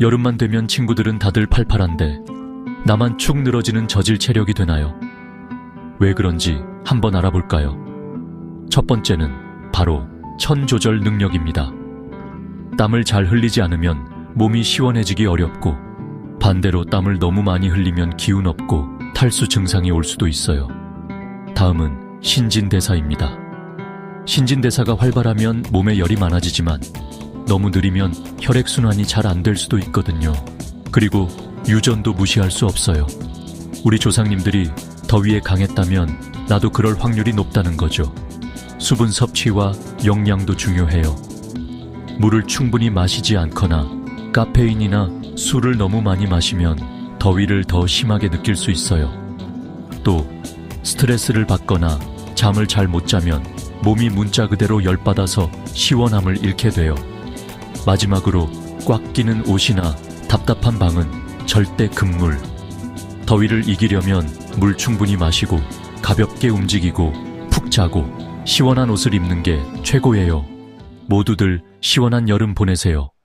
여름만 되면 친구들은 다들 팔팔한데 나만 축 늘어지는 저질 체력이 되나요? 왜 그런지 한번 알아볼까요? 첫 번째는 바로 천 조절 능력입니다. 땀을 잘 흘리지 않으면 몸이 시원해지기 어렵고 반대로 땀을 너무 많이 흘리면 기운 없고 탈수 증상이 올 수도 있어요. 다음은 신진대사입니다. 신진대사가 활발하면 몸에 열이 많아지지만 너무 느리면 혈액순환이 잘 안 될 수도 있거든요. 그리고 유전도 무시할 수 없어요. 우리 조상님들이 더위에 강했다면 나도 그럴 확률이 높다는 거죠. 수분 섭취와 영양도 중요해요. 물을 충분히 마시지 않거나 카페인이나 술을 너무 많이 마시면 더위를 더 심하게 느낄 수 있어요. 또 스트레스를 받거나 잠을 잘 못 자면 몸이 문자 그대로 열받아서 시원함을 잃게 돼요. 마지막으로 꽉 끼는 옷이나 답답한 방은 절대 금물. 더위를 이기려면 물 충분히 마시고 가볍게 움직이고 푹 자고 시원한 옷을 입는 게 최고예요. 모두들 시원한 여름 보내세요.